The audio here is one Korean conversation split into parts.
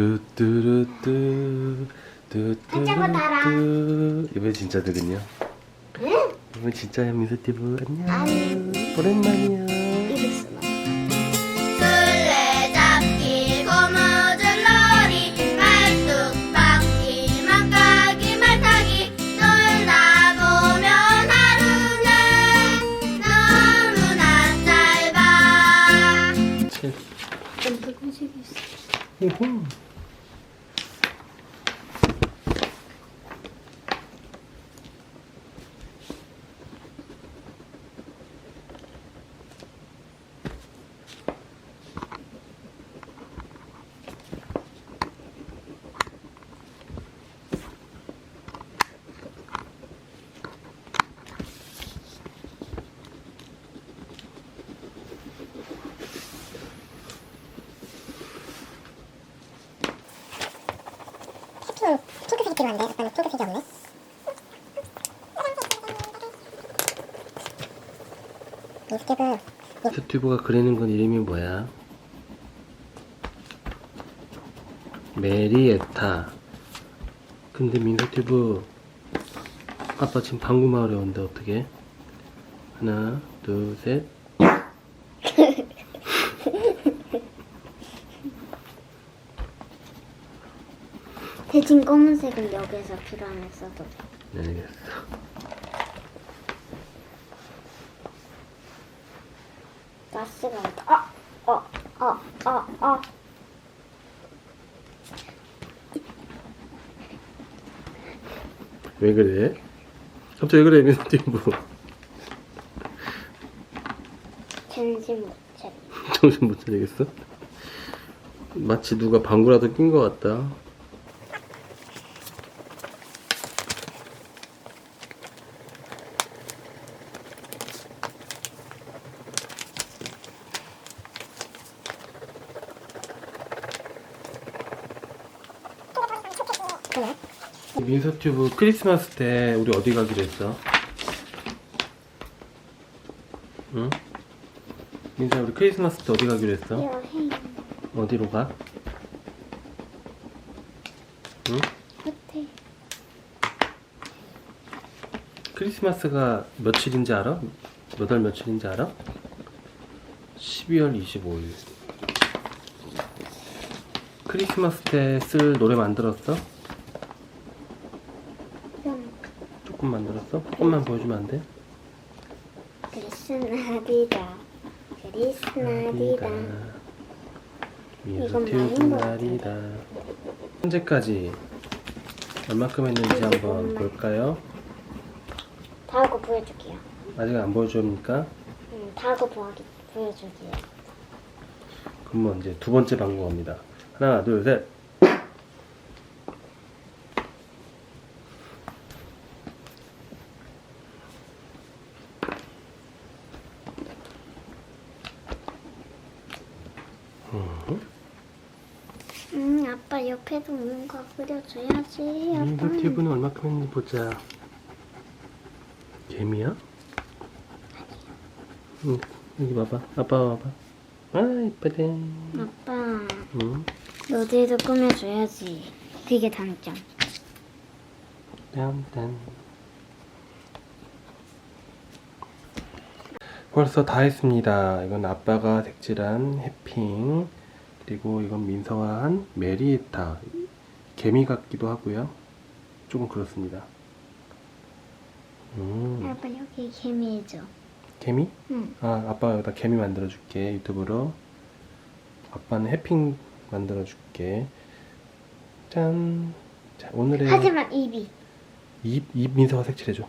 뚜뚜루뚜 달아. 뚜뚜루뚜 이번엔 진짜 되겠냐? 응? 이번 진짜야 민서티브 안녕 아유. 오랜만이야 수는. 술래잡기 고무줄놀이 말뚝박기 막가기 말타기 놀다 보면 하루는 너무나 짧아 칠. 좀 붉은색이 있어. 호호. 핑, 핑크색이 필요한데 아빠는 핑크색이 없네. 미스케브 튜브가 그리는 건 이름이 뭐야? 메리에타. 근데 민서튜브 아빠 지금 방구 마을에 온데 어떻게? 하나, 둘, 셋. 대신 검은색은 여기에서 필요하면 써도 돼. 네, 알겠어. 가스가 아, 어, 어, 어, 어. 왜 그래? 갑자기 왜 그래 민서튜브? 정신 못 차려. 정신 못 차리겠어? 마치 누가 방구라도 낀 것 같다. 민서튜브 크리스마스 때 우리 어디 가기로 했어? 응? 민서 우리 크리스마스 때 어디 가기로 했어? 여행 어디로 가? 응? 호텔. 크리스마스가 며칠인지 알아? 몇 월 며칠인지 알아? 12월 25일. 크리스마스 때 쓸 노래 만들었어? 좀 조금 만들었어? 조금만 보여주면 안 돼? 그리스나디다. 미소 이건 많은 것 날이다. 현재까지 얼마큼 했는지 한번. 볼까요? 다 하고 보여줄게요. 아직 안 보여줍니까? 응, 다 하고 보여기, 보여줄게요. 그러면 이제 두 번째 방법입니다. 하나, 둘, 셋. 응, 아빠 옆에도 뭔가 그려줘야지. 아빠. 유튜브는 얼마큼 했는지 보자. 개미야? 응, 여기 봐봐. 아빠 봐봐. 아, 이쁘네. 아빠, 응, 너들도 꾸며줘야지. 그게 단점. 딴딴. 벌써 다 했습니다. 이건 아빠가 색칠한 해핑. 그리고 이건 민서가 한 메리에타. 개미 같기도 하고요. 조금 그렇습니다. 음, 아빠 여기 개미 해줘. 개미? 응. 아, 아빠가 여기다 개미 만들어줄게. 유튜브로. 아빠는 해핑 만들어줄게. 짠. 자, 오늘의 하지만 입이. 입, 입 민서가 색칠해줘.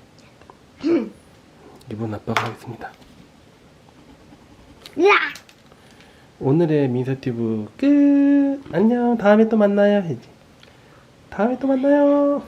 이번 아빠가 하겠습니다. 오늘의 민서튜브 끝! 안녕. 다음에 또 만나요. 다음에 또 만나요.